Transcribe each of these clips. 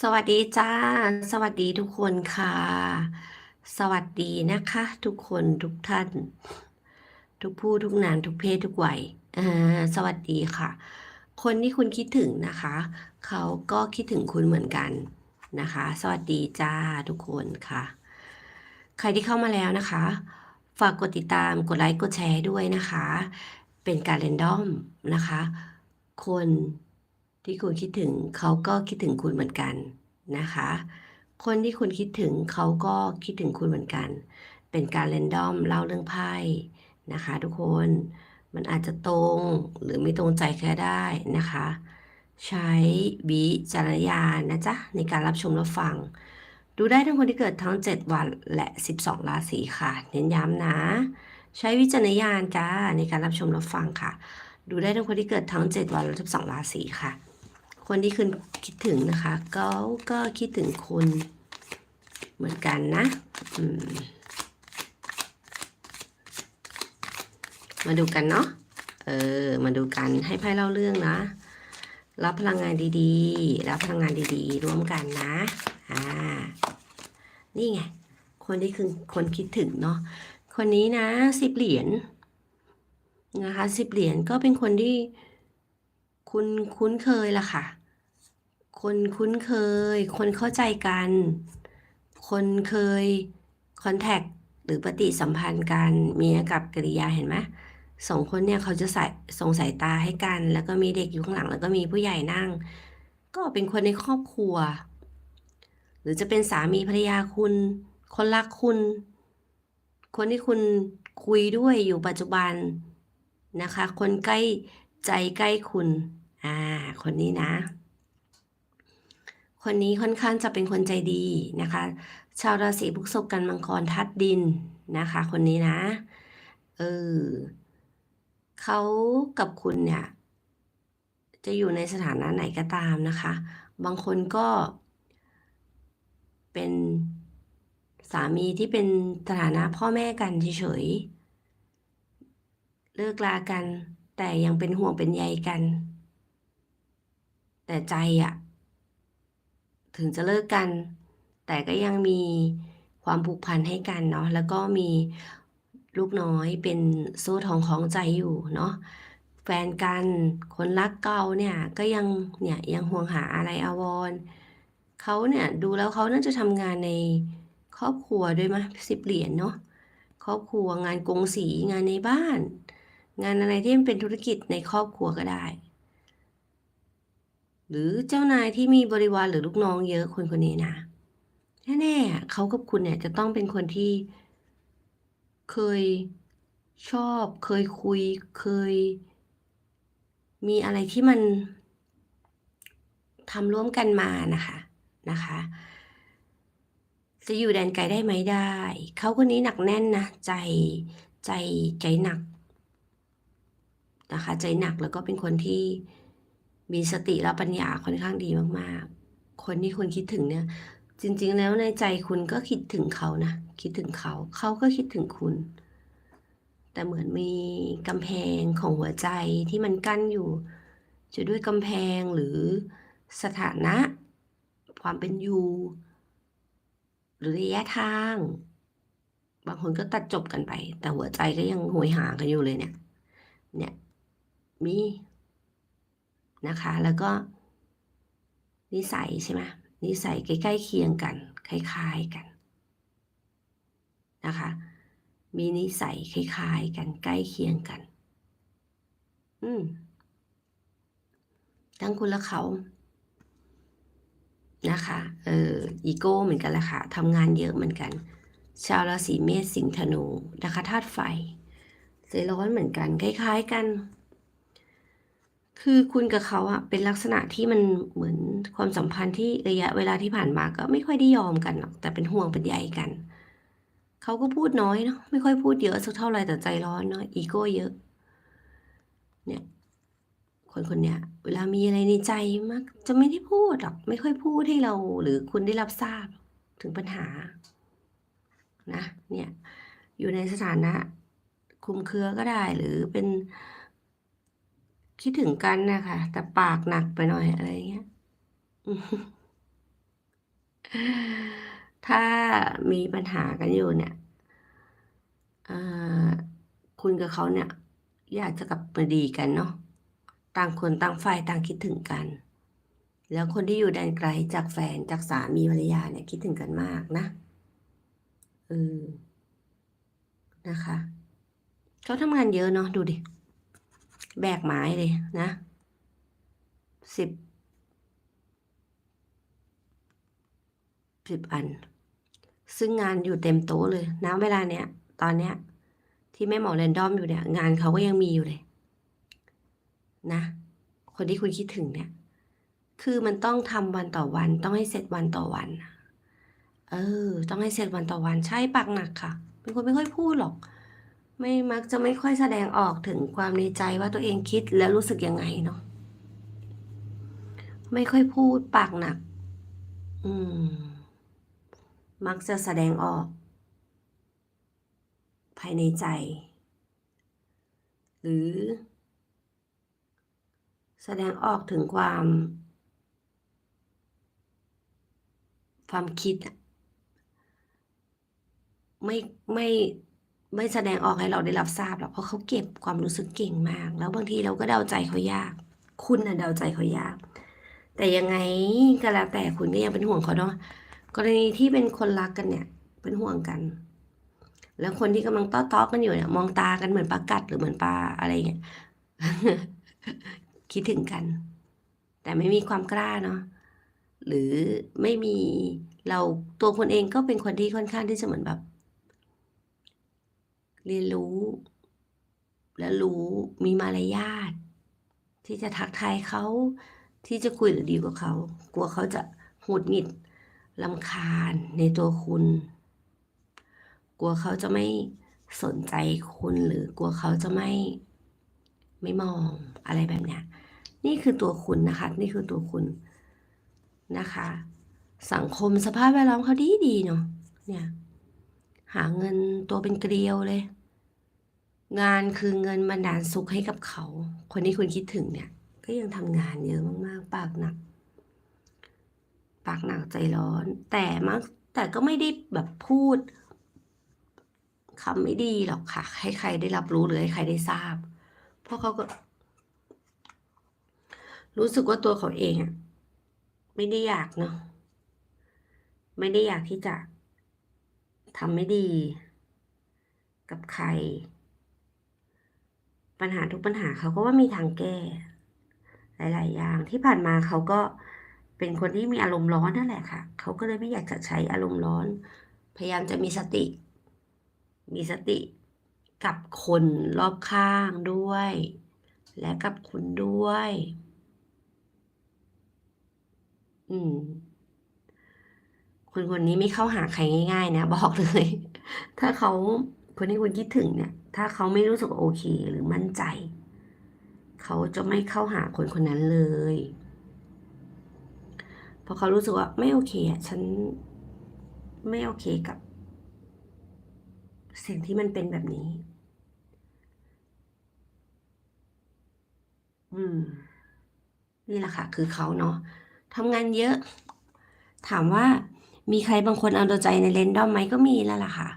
สวัสดีจ้า สวัสดีทุกคนค่ะ สวัสดีนะคะ ทุกคนทุกท่าน ทุกผู้ทุกนามทุกเพศทุกวัยอ่าสวัสดีค่ะ คนที่คุณคิดถึงนะคะ เขาก็คิดถึงคุณเหมือนกันนะคะ สวัสดีจ้าทุกคนค่ะ ใครที่เข้ามาแล้วนะคะ ฝากกดติดตามกดไลค์กดแชร์ด้วยนะคะ เป็นการเรนดอมนะคะ คน ที่คุณคิดถึงเขาก็คิดถึงคุณเหมือนกันนะคะ คนที่คุณคิดถึงเขาก็คิดถึงคุณเหมือนกัน เป็นการเรนดอมเล่าเรื่องไพ่นะคะ ทุกคนมันอาจจะตรงหรือไม่ตรงใจแค่ได้นะคะ ใช้วิจารณญาณนะจ๊ะ ในการรับชมรับฟัง ดูได้ทั้งคนที่เกิดทั้ง 7 วันและ 12 ราศีค่ะ เน้นย้ำนะ ใช้วิจารณญาณจ้าในการรับชมรับฟังค่ะ ดูได้ทั้งคนที่เกิดทั้ง 7 วันและ 12 ราศีค่ะ คนที่คุณคิดถึงนะคะ ก็ก็คิดถึงคุณเหมือนกันนะมมาดูกันเนาะ เออ มาดูกันให้ไพ่เล่าเรื่องนะ รับพลังงานดีๆ รับพลังงานดีๆ ร่วมกันนะ อ่า นี่ไง คนที่คือคนคิดถึงเนาะ คนนี้นะสิบเหรียญนะคะสิบเหรียญก็เป็นคนที่ คุณคุ้นเคยล่ะค่ะ คนคุ้นเคย คนเข้าใจกัน คนเคยคอนแทคหรือปฏิสัมพันธ์กันมีอากับกิริยาเห็นไหมสองคนเนี่ยเขาจะใส่ส่งสายตาให้กัน แล้วก็มีเด็กอยู่ข้างหลัง แล้วก็มีผู้ใหญ่นั่ง ก็เป็นคนในครอบครัว หรือจะเป็นสามีภรรยาคุณ คนรักคุณ คนที่คุณคุยด้วยอยู่ปัจจุบันนะคะ คนใกล้ใจใกล้คุณ อ่า คนนี้นะ คนนี้ค่อนข้างจะเป็นคนใจดีนะคะ ชาวราศีพฤษภกันมังกรทัดดินนะคะ คนนี้นะ เออเขากับคุณเนี่ย จะอยู่ในสถานะไหนก็ตามนะคะ บางคนก็เป็นสามีที่เป็นสถานะพ่อแม่กันเฉยๆเลิกลากัน แต่ยังเป็นห่วงเป็นใยกัน แต่ใจอะถึงจะเลิกกัน แต่ก็ยังมีความผูกพันให้กันเนาะแล้วก็มีลูกน้อยเป็นโซ่ทองคล้องใจอยู่เนาะแฟนกันคนรักเก่าเนี่ยก็ยังเนี่ยยังห่วงหาอะไรอาวรเขาเนี่ยดูแล้วเขาน่าจะทำงานในครอบครัวด้วยมั้ยสิบเหรียญเนาะครอบครัวงานกงสีงานในบ้าน งานอะไรที่มันเป็นธุรกิจในครอบครัวก็ได้ หรือเจ้านายที่มีบริวารหรือลูกน้องเยอะคนคนนี้นะแน่ๆเขากับคุณเนี่ยจะต้องเป็นคนที่ เคยชอบ เคยคุย เคย มีอะไรที่มันทำร่วมกันมานะคะนะคะ จะอยู่แดนไกลได้ไหมได้ เขาคนนี้หนักแน่นนะใจใจใจหนักนะคะ ใจหนักแล้วก็เป็นคนที่ มีสติและปัญญาค่อนข้างดีมากๆ คนที่คุณคิดถึงเนี่ย จริงๆแล้วในใจคุณก็คิดถึงเขานะ คิดถึงเขา เขาก็คิดถึงคุณ แต่เหมือนมีกำแพงของหัวใจที่มันกั้นอยู่ จะด้วยกำแพงหรือสถานะ ความเป็นอยู่ หรือระยะทาง บางคนก็ตัดจบกันไป แต่หัวใจก็ยังหวยหากันอยู่เลยเนี่ย เนี่ย มี นะคะ แล้วก็ นิสัยใช่ไหมนิสัยใกล้ๆเคียงกัน คล้ายๆกันนะคะ มีนิสัยคล้ายๆกันใกล้เคียงกัน อืมทั้งคุณและเขานะคะเอออีโก้เหมือนกันแหละค่ะทำงานเยอะเหมือนกัน ชาวราศีเมษสิงห์ธนูนะคะธาตุไฟใจร้อนเหมือนกัน คล้าย ๆ กัน คือคุณกับเขาอะเป็นลักษณะที่มันเหมือนความสัมพันธ์ที่ระยะเวลาที่ผ่านมาก็ไม่ค่อยได้ยอมกันหรอก แต่เป็นห่วงเป็นใยกัน เขาก็พูดน้อยเนาะไม่ค่อยพูดเยอะสักเท่าไหร่แต่ใจร้อนเนาะอีโก้เยอะ เนี่ย คนคนเนี้ยเวลามีอะไรในใจมักจะไม่ได้พูดหรอกไม่ค่อยพูดให้เราหรือคุณได้รับทราบถึงปัญหา นะ เนี่ย อยู่ในสถานะคุมเครือก็ได้หรือเป็น คิดถึงกันนะคะแต่ปากหนักไปหน่อยอะไรเงี้ย ถ้ามีปัญหากันอยู่เนี่ยคุณกับเขาเนี่ย อยากจะกลับมาดีกันเนาะต่างคนต่างฝ่ายต่างคิดถึงกัน แล้วคนที่อยู่แดนไกลจากแฟนจากสามีภรรยาเนี่ยคิดถึงกันมากนะเออนะคะเขาทำงานเยอะเนาะดูดิ แบกไม้เลยนะสิบสิบอัน ซึ่งงานอยู่เต็มโต๊ะเลยนะเวลาเนี้ย ตอนเนี้ย ที่แม่หมอแรนดอมอยู่เนี่ย งานเขาก็ยังมีอยู่เลย นะ คนที่คุณคิดถึงเนี่ย คือมันต้องทำวันต่อวัน ต้องให้เสร็จวันต่อวัน เออ ต้องให้เสร็จวันต่อวัน ใช่ปากหนักค่ะ เป็นคนไม่ค่อยพูดหรอก ไม่มักจะไม่ค่อยแสดงออกถึงความในใจว่าตัวเองคิดแล้วรู้สึกยังไงเนาะไม่ค่อยพูดปากหนัก อืม มักจะแสดงออก ภายในใจ หรือ แสดงออกถึงความ ความคิด ไม่ไม่ ไม่แสดงออกให้เราได้รับทราบหรอกเพราะเขาเก็บความรู้สึกเก่งมาก แล้วบางทีเราก็เดาใจเขายาก คุณน่ะเดาใจเขายาก แต่ยังไงก็แล้วแต่คุณก็ยังเป็นห่วงเขาเนาะกรณีที่เป็นคนรักกันเนี่ย เป็นห่วงกัน แล้วคนที่กำลังต้อต้อกันอยู่เนี่ย มองตากันเหมือนปลากัดหรือเหมือนปลาอะไรเงี้ยคิดถึงกัน แต่ไม่มีความกล้าเนาะหรือไม่มีเราตัวคนเองก็เป็นคนที่ค่อนข้างที่จะเหมือนแบบ เรียนรู้ และรู้มีมารยาทที่จะทักทายเขาที่จะคุยหรือดีกับเขา กลัวเขาจะหงุดหงิดลำคาญในตัวคุณ กลัวเขาจะไม่สนใจคุณหรือกลัวเขาจะไม่ไม่มองอะไรแบบเนี้ยนี่คือตัวคุณนะคะ นี่คือตัวคุณนะคะ สังคมสภาพแวดล้อมเขาดีดีเนาะเนี่ย หาเงินตัวเป็นเกลียวเลย งานคือเงินบันดาลสุขให้กับเขา คนที่คุณคิดถึงเนี่ย ก็ยังทำงานเยอะมากๆ ปากหนัก ปากหนักใจร้อน แต่มักแต่ก็ไม่ได้แบบพูดคำไม่ดีหรอกค่ะ ให้ใครได้รับรู้หรือให้ใครได้ทราบ เพราะเขาก็ รู้สึกว่าตัวเขาเองอะไม่ได้อยากเนาะไม่ได้อยากที่จะทำไม่ดี กับใคร ปัญหาทุกปัญหาเขาก็ว่ามีทางแก้ หลาย ๆ อย่างที่ผ่านมาเขาก็เป็นคนที่มีอารมณ์ร้อนนั่นแหละค่ะ เขาก็เลยไม่อยากจะใช้อารมณ์ร้อน พยายามจะมีสติ มีสติกับคนรอบข้างด้วย และกับคุณด้วย อืม คนคนนี้ไม่เข้าหาใครง่าย ๆ นะ บอกเลย ถ้าเขาคนที่คุณคิดถึงเนี่ย ถ้าเขาไม่รู้สึกโอเคหรือมั่นใจ เขาจะไม่เข้าหาคนคนนั้นเลย เพราะเขารู้สึกว่าไม่โอเคอะฉันไม่โอเคกับ สิ่งที่มันเป็นแบบนี้ อืม นี่แหละค่ะ คือเขาเนาะทำงานเยอะ ถามว่ามีใครบางคนเอาใจในเลนดอมไหมก็มีแล้วล่ะค่ะ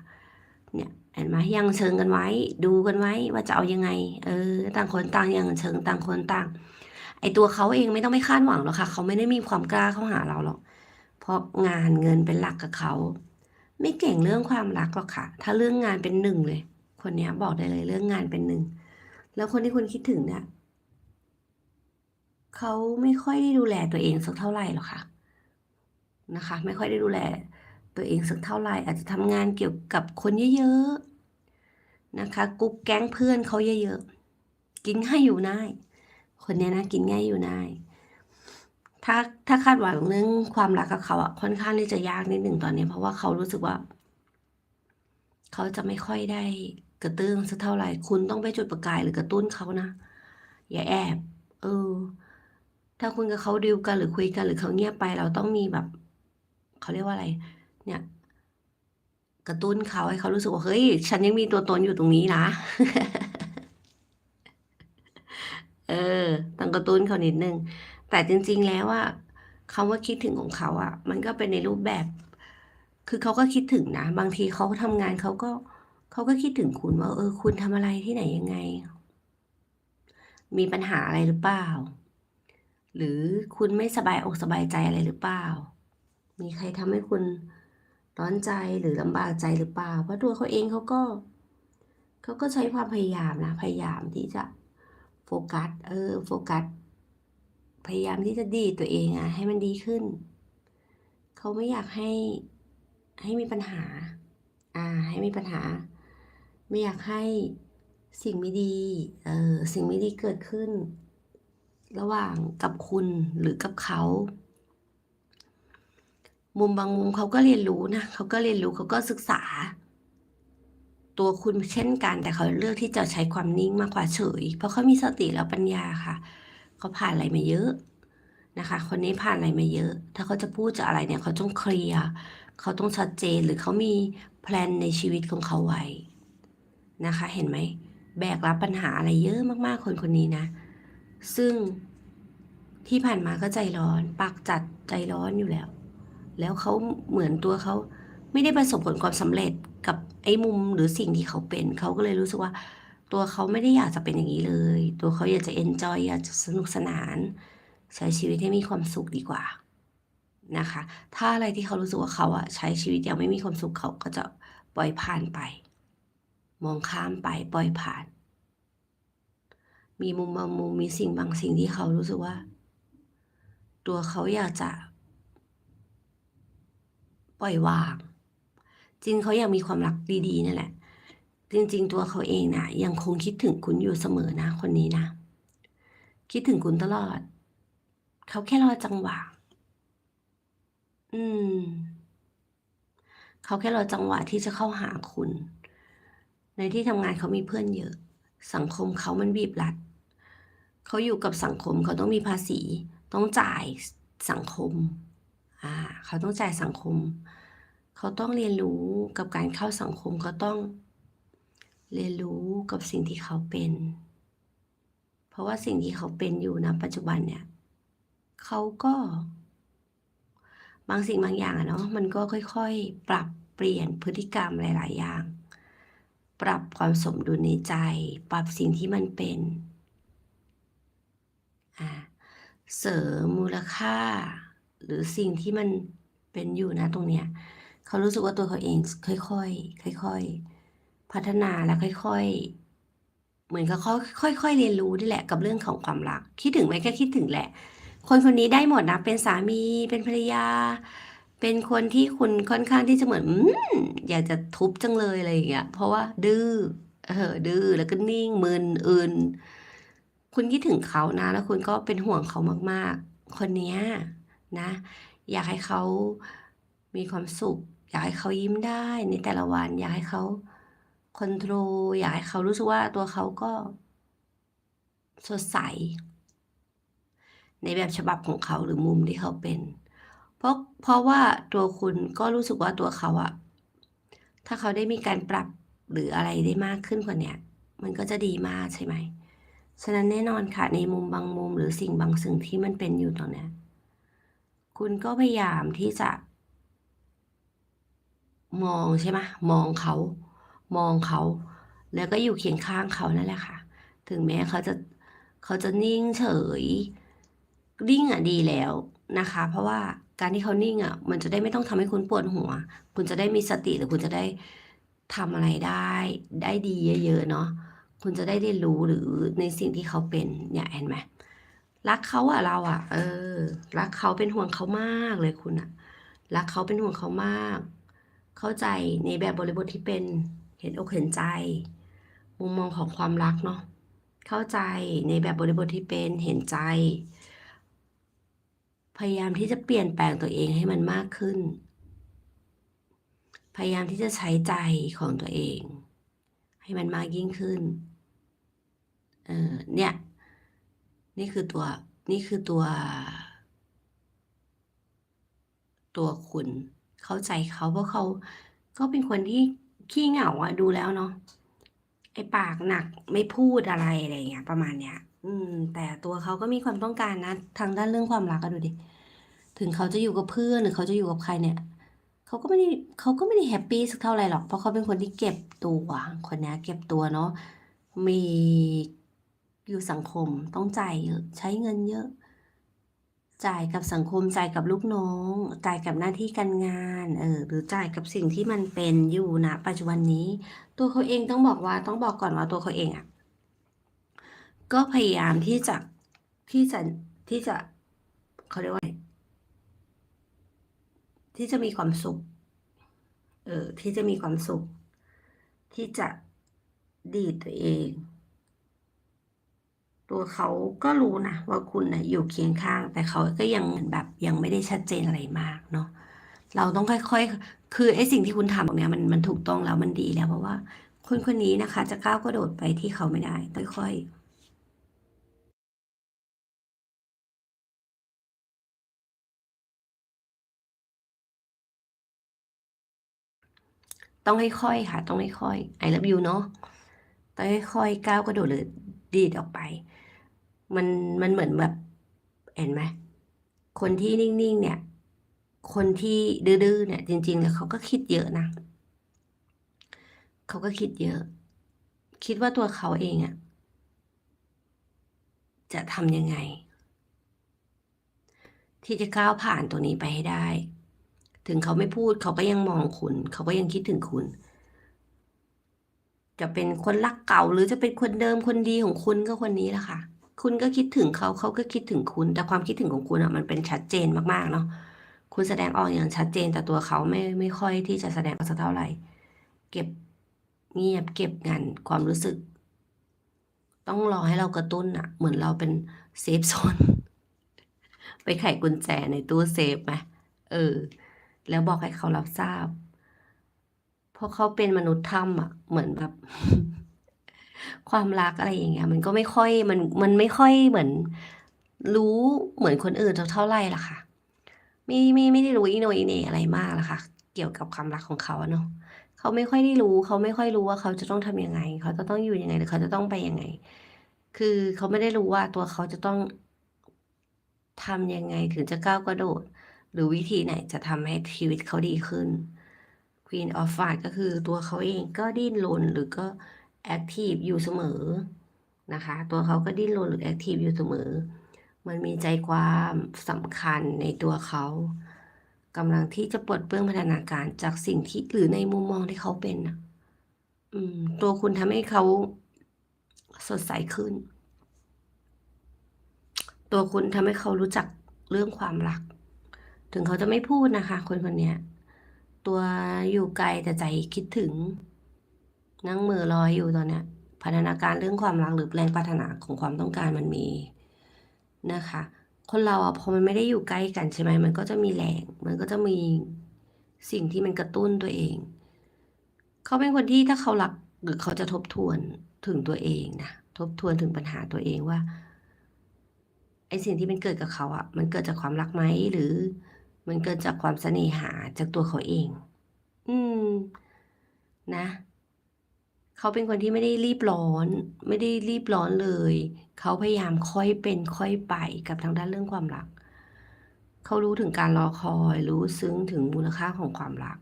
เนี่ย เห็นไหมยังเชิงกันไว้ ดูกันไว้ว่าจะเอายังไง เออ ต่างคนต่างยังเชิงต่างคนต่าง ไอตัวเขาเองไม่ต้องไปคาดหวังหรอกค่ะ เขาไม่ได้มีความกล้าเข้าหาเราหรอก เพราะงานเงินเป็นหลักกับเขา ไม่เก่งเรื่องความรักหรอกค่ะ ถ้าเรื่องงานเป็นหนึ่งเลย คนเนี้ยบอกได้เลยเรื่องงานเป็นหนึ่ง แล้วคนที่คุณคิดถึงเนี่ยเขาไม่ค่อยได้ดูแลตัวเองสักเท่าไหร่หรอกค่ะ นะคะ ไม่ค่อยได้ดูแล ตัวเองสักเท่าไหร่อาจจะทำงานเกี่ยวกับคนเยอะๆนะคะกรุ๊ปแก๊งเพื่อนเขาเยอะๆกินง่ายอยู่ง่ายคนเนี้ยนะกินง่ายอยู่ง่ายถ้าถ้าคาดหวังเรื่องความรักกับเขาอะค่อนข้างที่จะยากนิดหนึ่งตอนนี้ เพราะว่าเขารู้สึกว่า เขาจะไม่ค่อยได้กระตุ้นสักเท่าไหร่ คุณต้องไปจุดประกายหรือกระตุ้นเขานะอย่าแอบ เออ ถ้าคุณกับเขาดิวกันหรือคุยกันหรือเขาเงียบไป เราต้องมีแบบ เขาเรียกว่าอะไร เนี่ย กระตุ้นเขาให้เขารู้สึกว่าเฮ้ย ฉันยังมีตัวตนอยู่ตรงนี้นะ เออต้องกระตุ้นเขานิดนึง แต่จริง ๆ แล้วว่าคำว่าคิดถึงของเขาอะมันก็เป็นในรูปแบบ คือเขาก็คิดถึงนะ บางทีเขาทำงานเขาก็เขาก็คิดถึงคุณว่า เออ คุณทำอะไรที่ไหนยังไง มีปัญหาอะไรหรือเปล่า หรือคุณไม่สบายอกสบายใจอะไรหรือเปล่า มีใครทำให้คุณ ร้อนใจหรือลำบากใจหรือเปล่า เพราะตัวเขาเองเขาก็เขาก็ใช้ความพยายามนะ พยายามที่จะโฟกัส เออ โฟกัส พยายามที่จะดีตัวเองอะให้มันดีขึ้น เขาไม่อยากให้ให้มีปัญหา อ่า ให้มีปัญหา ไม่อยากให้สิ่งไม่ดี เออ สิ่งไม่ดีเกิดขึ้น ระหว่างกับคุณหรือกับเขา มุมบางมุมเขาก็เรียนรู้นะเขาก็เรียนรู้เขาก็ศึกษา ตัวคุณเช่นกัน แต่เขาเลือกที่จะใช้ความนิ่งมากกว่าเฉย เพราะเขามีสติแล้วปัญญาค่ะเขาผ่านอะไรมาเยอะนะคะ คนนี้ผ่านอะไรมาเยอะ ถ้าเขาจะพูดจะอะไรเนี่ย เขาต้องเคลียร์เขาต้องชัดเจนหรือเขามีแพลนในชีวิตของเขาไว้นะคะ เห็นไหมแบกรับปัญหาอะไรเยอะมากๆ คนคนนี้นะ ซึ่งที่ผ่านมาก็ใจร้อน ปากจัดใจร้อนอยู่แล้ว แล้วเขาเหมือนตัวเขาไม่ได้ประสบผลความสำเร็จกับไอ้มุมหรือสิ่งที่เขาเป็น เขาก็เลยรู้สึกว่า ตัวเขาไม่ได้อยากจะเป็นอย่างนี้เลย ตัวเขาอยากจะเอนจอยอยากจะสนุกสนาน ใช้ชีวิตให้มีความสุขดีกว่านะคะ ถ้าอะไรที่เขารู้สึกว่าเขาอะใช้ชีวิตยังไม่มีความสุขเขาก็จะปล่อยผ่านไป มองข้ามไปปล่อยผ่าน มีมุมบางมุมมีสิ่งบางสิ่งที่เขารู้สึกว่า ตัวเขาอยากจะ ปล่อยวางจริงเขายากมีความรักดีๆนั่นแหละ จริงๆ ตัวเขาเองนะยังคงคิดถึงคุณอยู่เสมอนะ คนนี้นะ คิดถึงคุณตลอด เขาแค่รอจังหวะ อืม เขาแค่รอจังหวะที่จะเข้าหาคุณ ในที่ทำงานเขามีเพื่อนเยอะ สังคมเขามันบีบรัด เขาอยู่กับสังคมเขาต้องมีภาษี ต้องจ่ายสังคม อ่าเขาต้องจ่ายสังคม เขาต้องเรียนรู้กับการเข้าสังคมเขาต้องเรียนรู้กับสิ่งที่เขาเป็น เพราะว่าสิ่งที่เขาเป็นอยู่นะปัจจุบันเนี่ยเขาก็ บางสิ่งบางอย่างอะเนาะมันก็ค่อยๆ ปรับเปลี่ยนพฤติกรรมหลาย ๆ อย่าง ปรับความสมดุลในใจ ปรับสิ่งที่มันเป็นเสริมมูลค่า หรือสิ่งที่มันเป็นอยู่นะตรงเนี้ยเขารู้สึกว่าตัวเขาเองค่อยๆค่อยๆพัฒนาและค่อย ๆ เหมือนกับเขาค่อยๆเรียนรู้นี่แหละกับเรื่องของความรัก คิดถึงไหมก็คิดถึงแหละ คนคนนี้ได้หมดนะ เป็นสามีเป็นภรรยา เป็นคนที่คุณค่อนข้างที่จะเหมือนอืมอยากจะทุบจังเลยอะไรอย่างเงี้ยเพราะว่าดื้อเออดื้อแล้วก็นิ่งมึนอื่นคุณคิดถึงเขานะ แล้วคุณก็เป็นห่วงเขามาก ๆ คนเนี้ย นะ อยากให้เขามีความสุข อยากให้เขายิ้มได้ในแต่ละวัน อยากให้เขาคอนโทรลอยากให้เขารู้สึกว่าตัวเขาก็ สดใส ในแบบฉบับของเขาหรือมุมที่เขาเป็น เพราะเพราะว่าตัวคุณก็รู้สึกว่าตัวเขาอะถ้าเขาได้มีการปรับหรืออะไรได้มากขึ้นกว่าเนี้ยมันก็จะดีมากใช่ไหม ฉะนั้นแน่นอนค่ะในมุมบางมุมหรือสิ่งบางสิ่งที่มันเป็นอยู่ตรงเนี้ย คุณก็พยายามที่จะ มองใช่ไหมมองเขา มองเขา แล้วก็อยู่เคียงข้างเขานั่นแหละค่ะ ถึงแม้เขาจะเขาจะนิ่งเฉย นิ่งอะดีแล้วนะคะ เพราะว่าการที่เขานิ่งอะ มันจะได้ไม่ต้องทำให้คุณปวดหัว คุณจะได้มีสติหรือคุณจะได้ทำอะไรได้ ได้ดีเยอะๆเนาะคุณจะได้เรียนรู้หรือในสิ่งที่เขาเป็นเนี่ยเห็นไหม รักเขาอะเราอะเออ รักเขาเป็นห่วงเขามากเลยคุณอะรักเขาเป็นห่วงเขามาก เข้าใจในแบบบริบทที่เป็นเห็นอกเห็นใจ มุมมองของความรักเนาะเข้าใจในแบบบริบทที่เป็นเห็นใจ พยายามที่จะเปลี่ยนแปลงตัวเองให้มันมากขึ้น พยายามที่จะใช้ใจของตัวเอง ให้มันมากยิ่งขึ้นเออเนี่ย นี่คือตัวนี่คือตัว ตัวคุณ เข้าใจเขาเพราะเขาก็เป็นคนที่ขี้เหงาอะดูแล้วเนาะไอ้ปากหนักไม่พูดอะไรอะไรอย่างเงี้ย ประมาณเนี้ย อืม แต่ตัวเขาก็มีความต้องการนะ ทางด้านเรื่องความรักอะดูดิถึงเขาจะอยู่กับเพื่อนหรือเขาจะอยู่กับใครเนี่ยเขาก็ไม่ได้เขาก็ไม่ได้แฮปปี้สักเท่าไหร่หรอกเพราะเขาเป็นคนที่เก็บตัวคนนี้เก็บตัวเนาะมี อยู่สังคมต้องจ่ายเยอะ ใช้เงินเยอะ จ่ายกับสังคมจ่ายกับลูกน้อง จ่ายกับหน้าที่การงานเออหรือจ่ายกับสิ่งที่มันเป็นอยู่ณปัจจุบันนี้ ตัวเขาเองต้องบอกว่าต้องบอกก่อนว่าตัวเขาเองอะ่ะก็พยายามที่จะที่จะที่จะเขาเรียกว่าที่จะมีความสุข เออที่จะมีความสุข ที่จะดีตัวเอง ตัวเขาก็รู้นะว่าคุณนะอยู่เคียงข้าง แต่เขาก็ยังแบบยังไม่ได้ชัดเจนอะไรมากเนาะเราต้องค่อยๆ คือไอ้สิ่งที่คุณทำตรงเนี้ยมันมันถูกต้องแล้วมันดีแล้วเพราะว่า คนคนนี้นะคะ จะก้าวกระโดดไปที่เขาไม่ได้ค่อยๆต้องค่อยๆค่ะ ต้องค่อยๆ I love you เนาะต้องค่อยๆก้าวกระโดดหรือดีดออกไป มันมันเหมือนแบบเห็นไหมคนที่นิ่งๆ เนี่ย คนที่ดื้อๆเนี่ย จริงๆแล้วเขาก็คิดเยอะนะเขาก็คิดเยอะ คิดว่าตัวเขาเองอะจะทำยังไง ที่จะก้าวผ่านตัวนี้ไปให้ได้ ถึงเขาไม่พูดเขาก็ยังมองคุณ เขาก็ยังคิดถึงคุณ จะเป็นคนรักเก่าหรือจะเป็นคนเดิมคนดีของคุณก็คนนี้แหละค่ะ คุณก็คิดถึงเขาเขาก็คิดถึงคุณ แต่ความคิดถึงของคุณอะมันเป็นชัดเจนมากๆเนาะคุณแสดงออกอย่างชัดเจนแต่ตัวเขาไม่ไม่ค่อยที่จะแสดงออกสักเท่าไหร่ เก็บเงียบเก็บงันความรู้สึก ต้องรอให้เรากระตุ้นอะเหมือนเราเป็นเซฟโซนไปไขกุญแจในตู้เซฟไหมเออ แล้วบอกให้เขารับทราบ เพราะเขาเป็นมนุษย์ถ้ำอะเหมือนแบบ ความรักอะไรอย่างเงี้ย มันก็ไม่ค่อยมันมันไม่ค่อยเหมือนรู้เหมือนคนอื่นเท่าไหร่ล่ะค่ะ ไม่ไม่ไม่ได้รู้อีโนอีเนอะไรมากล่ะค่ะ เกี่ยวกับความรักของเขาเนาะเขาไม่ค่อยได้รู้ เขาไม่ค่อยรู้ว่าเขาจะต้องทำยังไง เขาจะต้องอยู่ยังไงหรือเขาจะต้องไปยังไง คือเขาไม่ได้รู้ว่าตัวเขาจะต้องทำยังไงถึงจะก้าวกระโดด หรือวิธีไหนจะทำให้ชีวิตเขาดีขึ้น Queen of f i g h t ก็คือตัวเขาเองก็ดิ้นรนหรือก็ แอคทีฟอยู่เสมอนะคะ ตัวเขาก็ดิ้นรนหรือแอคทีฟอยู่เสมอ มันมีใจความสำคัญในตัวเขากำลังที่จะปลดเปลื้องพัฒนาการจากสิ่งที่หรือในมุมมองที่เขาเป็นอืม ตัวคุณทำให้เขาสดใสขึ้น ตัวคุณทำให้เขารู้จักเรื่องความรัก ถึงเขาจะไม่พูดนะคะ คนคนนี้ตัวอยู่ไกลแต่ใจคิดถึง นั่งมือลอยอยู่ตอนเนี้ยพัฒนาการเรื่องความรักหรือแรงปรารถนาของความต้องการมันมีนะคะ คนเราอะพอมันไม่ได้อยู่ใกล้กันใช่ไหมมันก็จะมีแรง มันก็จะมีสิ่งที่มันกระตุ้นตัวเอง เขาเป็นคนที่ถ้าเขารักหรือเขาจะทบทวนถึงตัวเองนะทบทวนถึงปัญหาตัวเองว่าไอสิ่งที่มันเกิดกับเขาอะมันเกิดจากความรักไหมหรือ มันเกิดจากความเสน่หาจากตัวเขาเอง อืม นะ เขาเป็นคนที่ไม่ได้รีบร้อน ไม่ได้รีบร้อนเลย เขาพยายามค่อยเป็นค่อยไปกับทางด้านเรื่องความรัก เขารู้ถึงการรอคอย รู้ซึ้งถึงมูลค่าของความรัก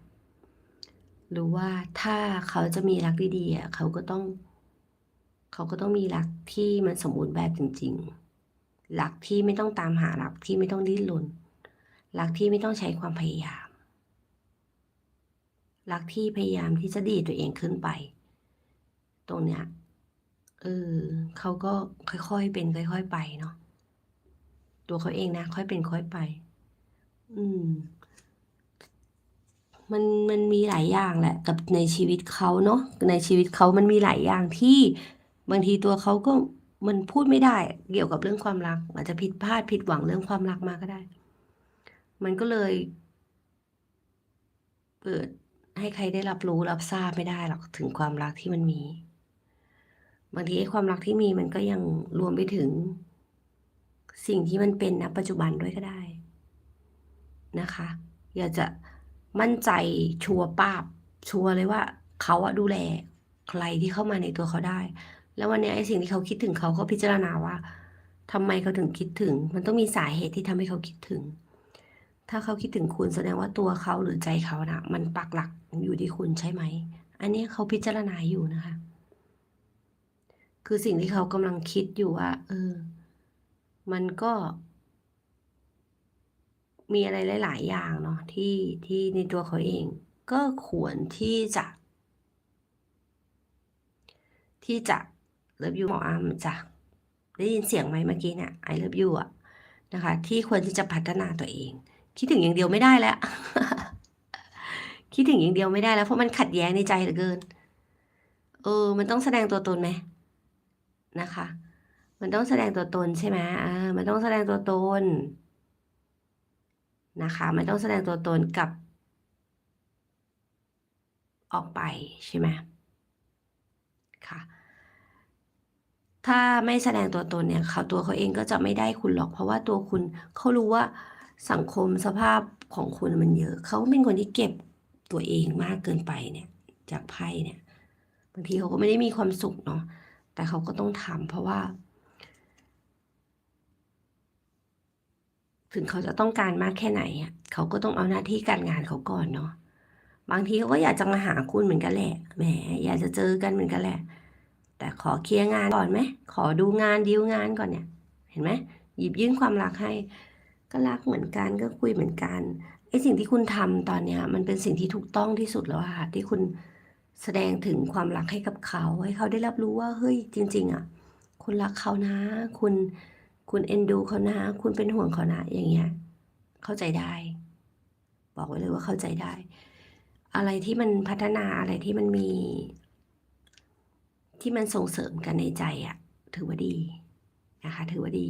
รู้ว่าถ้าเขาจะมีรักดีๆเขาก็ต้อง เขาก็ต้องมีรักที่มันสมบูรณ์แบบจริง ๆ รักที่ไม่ต้องตามหารักที่ไม่ต้องดิ้นรน รักที่ไม่ต้องใช้ความพยายาม รักที่พยายามที่จะดีตัวเองขึ้นไป ตรงเนี้ยเออเขาก็ค่อยๆเป็นค่อย ๆ ไปเนาะตัวเขาเองนะ ค่อยเป็นค่อยไป อืม มันมันมีหลายอย่างแหละ กับในชีวิตเขาเนาะในชีวิตเขามันมีหลายอย่างที่บางทีตัวเขาก็มันพูดไม่ได้ เกี่ยวกับเรื่องความรัก อาจจะผิดพลาดผิดหวังเรื่องความรักมาก็ได้ มันก็เลย เปิดให้ใครได้รับรู้รับทราบไม่ได้หรอกถึงความรักที่มันมี บางทีความรักที่มีมันก็ยังรวมไปถึง สิ่งที่มันเป็นณปัจจุบันด้วยก็ได้นะคะ อยากจะมั่นใจชัวร์ป้าบ ชัวร์เลยว่าเขาอะดูแลใครที่เข้ามาในตัวเขาได้ แล้ววันนี้ไอ้สิ่งที่เขาคิดถึงเขาเขาพิจารณาว่าทำไมเขาถึงคิดถึง มันต้องมีสาเหตุที่ทำให้เขาคิดถึง ถ้าเขาคิดถึงคุณแสดงว่าตัวเขาหรือใจเขานะมันปักหลักอยู่ที่คุณใช่ไหม อันนี้เขาพิจารณาอยู่นะคะ คือสิ่งที่เขากำลังคิดอยู่ว่า เออ มันก็ มีอะไรหลาย ๆ อย่างเนาะที่ที่ในตัวเขาเอง ก็ควรที่จะ ที่จะเลิฟยูหมออามจ้ะได้ยินเสียงไหมเมื่อกี้เนี่ยไอเลิฟยูอะนะคะ ที่ควรที่จะพัฒนาตัวเอง คิดถึงอย่างเดียวไม่ได้แล้ว คิดถึงอย่างเดียวไม่ได้แล้ว เพราะมันขัดแย้งในใจเหลือเกิน เออ มันต้องแสดงตัวตนไหม นะคะ มันต้องแสดงตัวตนใช่ไหมอ่ามันต้องแสดงตัวตนนะคะ มันต้องแสดงตัวตนกับ ออกไปใช่ไหมค่ะ ถ้าไม่แสดงตัวตนเนี่ยเขาตัวเขาเองก็จะไม่ได้คุณหรอก เพราะว่าตัวคุณเขารู้ว่าสังคมสภาพของคุณมันเยอะ เขาเป็นคนที่เก็บตัวเองมากเกินไปเนี่ย จากไพ่เนี่ยบางทีเขาก็ไม่ได้มีความสุขเนาะ แต่เขาก็ต้องทำเพราะว่า ถึงเขาจะต้องการมากแค่ไหนอะเขาก็ต้องเอาหน้าที่การงานเขาก่อนเนาะบางทีเขาก็อยากจะมาหาคุณเหมือนกันแหละแหมอยากจะเจอกันเหมือนกันแหละ แต่ขอเคลียร์งานก่อนไหมขอดูงานดีลงานก่อนเนี่ย เห็นไหมหยิบยื่นความรักให้ ก็รักเหมือนกันก็คุยเหมือนกันไอ้สิ่งที่คุณทำตอนเนี้ย มันเป็นสิ่งที่ถูกต้องที่สุดแล้วอะที่คุณ แสดงถึงความรักให้กับเขาให้เขาได้รับรู้ว่าเฮ้ยจริง ๆอะคุณรักเขานะ คุณคุณเอ็นดูเขานะ คุณเป็นห่วงเขานะ อย่างเงี้ย เข้าใจได้ บอกไว้เลยว่าเข้าใจได้ อะไรที่มันพัฒนาอะไรที่มันมี ที่มันส่งเสริมกันในใจอะถือว่าดีนะคะ ถือว่าดี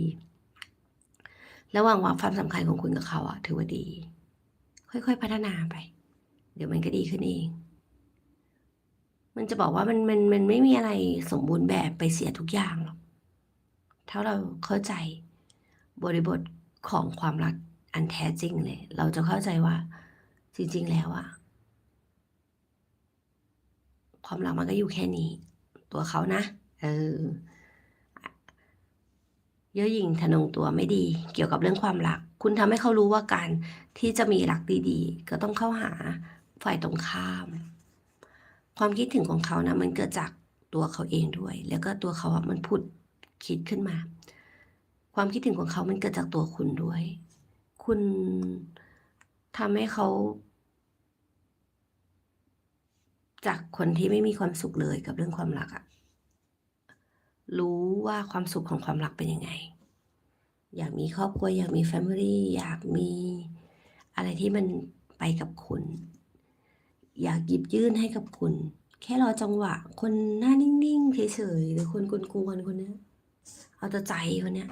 ระหว่างว่าความสำคัญของคุณกับเขาอะ ถือว่าดี ค่อยๆพัฒนาไป เดี๋ยวมันก็ดีขึ้นเอง มันจะบอกว่ามันมันมันไม่มีอะไรสมบูรณ์แบบไปเสียทุกอย่างหรอกถ้าเราเข้าใจบริบทของความรักอันแท้จริงเลย เราจะเข้าใจว่าจริง ๆ แล้วอะความรักมันก็อยู่แค่นี้ ตัวเขานะเออเยอหยิ่งทะนงตัวไม่ดี เกี่ยวกับเรื่องความรัก คุณทำให้เขารู้ว่าการที่จะมีรักดีๆ ก็ต้องเข้าหาฝ่ายตรงข้าม ความคิดถึงของเขานะมันเกิดจากตัวเขาเองด้วย แล้วก็ตัวเขาอะมันผุดคิดขึ้นมา ความคิดถึงของเขามันเกิดจากตัวคุณด้วย คุณทำให้เขา จากคนที่ไม่มีความสุขเลยกับเรื่องความรักอะรู้ว่าความสุขของความรักเป็นยังไง อยากมีครอบครัวอยากมีแฟมิลี่อยากมีอะไรที่มันไปกับคุณ อยากหยิบยื่นให้กับคุณ แค่รอจังหวะ คนหน้านิ่งๆเฉยๆหรือคนกวนๆคนนี้เอาแต่ใจคนเนี้ย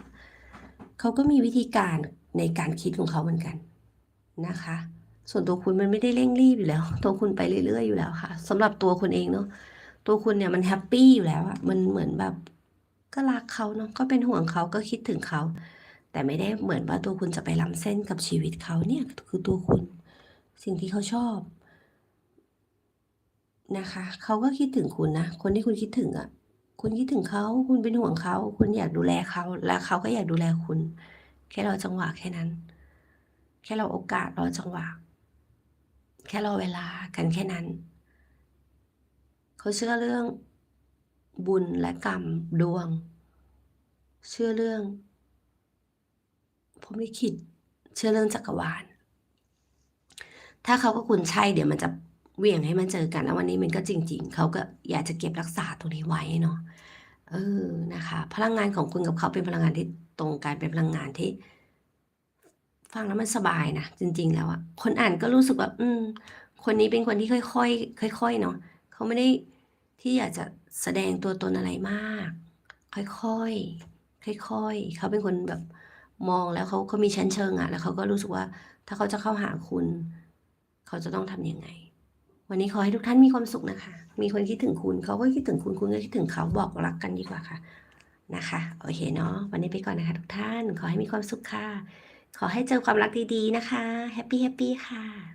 เขาก็มีวิธีการในการคิดของเขาเหมือนกันนะคะ ส่วนตัวคุณมันไม่ได้เร่งรีบอยู่แล้ว ตัวคุณไปเรื่อยๆอยู่แล้วค่ะสำหรับตัวคุณเองเนาะตัวคุณเนี่ยมันแฮปปี้อยู่แล้วอะมันเหมือนแบบก็รักเขาเนาะก็เป็นห่วงเขาก็คิดถึงเขา แต่ไม่ได้เหมือนว่าตัวคุณจะไปล้ำเส้นกับชีวิตเขาเนี่ยคือตัวคุณ สิ่งที่เขาชอบ นะคะ เขาก็คิดถึงคุณนะ คนที่คุณคิดถึงอะคุณคิดถึงเขา คุณเป็นห่วงเขา คุณอยากดูแลเขา และเขาก็อยากดูแลคุณ แค่รอจังหวะแค่นั้น แค่เราโอกาสรอจังหวะ แค่รอเวลากันแค่นั้น เขาเชื่อเรื่อง บุญและกรรมดวง เชื่อเรื่องผมลิขิตเชื่อเรื่องจักรวาล ถ้าเขากับคุณใช่เดี๋ยวมันจะ เหวี่ยงให้มันเจอกันแล้ววันนี้มันก็จริง ๆ เขาก็อยากจะเก็บรักษาตรงนี้ไว้เนาะเออนะคะ พลังงานของคุณกับเขาเป็นพลังงานที่ตรงกันเป็นพลังงานที่ ฟังแล้วมันสบายนะจริง ๆ แล้วอะคนอ่านก็รู้สึกว่า อืม คนนี้เป็นคนที่ค่อยๆค่อยๆเนาะเขาไม่ได้ที่อยากจะแสดงตัวตนอะไรมาก ค่อยๆค่อยๆเขาเป็นคนแบบมองแล้วเขาเขามีชั้นเชิงอะแล้วเขาก็รู้สึกว่า ถ้าเขาจะเข้าหาคุณ เขาจะต้องทำยังไง วันนี้ขอให้ทุกท่านมีความสุขนะคะ มีคนคิดถึงคุณเขาก็คิดถึงคุณคุณก็คิดถึงเขาบอกรักกันดีกว่าค่ะนะคะ โอเคเนาะวันนี้ไปก่อนนะคะทุกท่าน ขอให้มีความสุขค่ะ ขอให้เจอความรักดีๆนะคะแฮปปี้แฮปปี้ค่ะ